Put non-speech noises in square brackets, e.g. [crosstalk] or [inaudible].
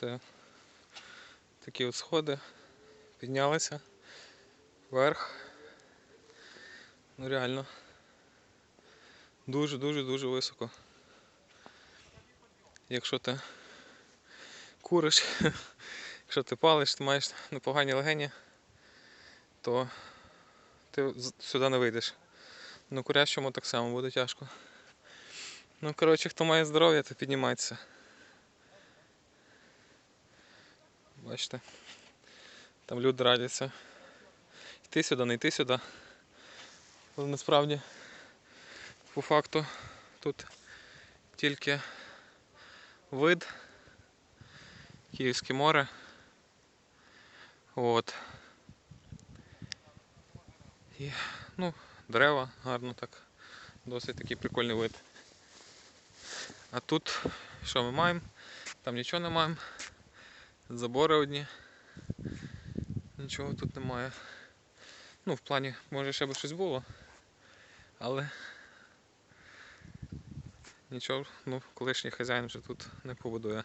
Це такі от сходи. Піднялися вверх. Ну реально. Дуже-дуже-дуже високо. Якщо ти куриш, [laughs] якщо ти палиш, ти маєш непогані легені, то ти сюди не вийдеш. Ну курящому так само буде тяжко. Ну, коротше, хто має здоров'я, то піднімається. Бачите, там люди радяться. Йти сюди, не йти сюди. Але насправді, по факту, тут тільки вид, Київське море. От. І, ну, дерева гарно так. Досить такий прикольний вид. А тут що ми маємо? Там нічого не маємо. Забори одні. Нічого тут немає. Ну, в плані, може ще би щось було. Але нічого, ну, колишній хазяїн вже тут не побудує.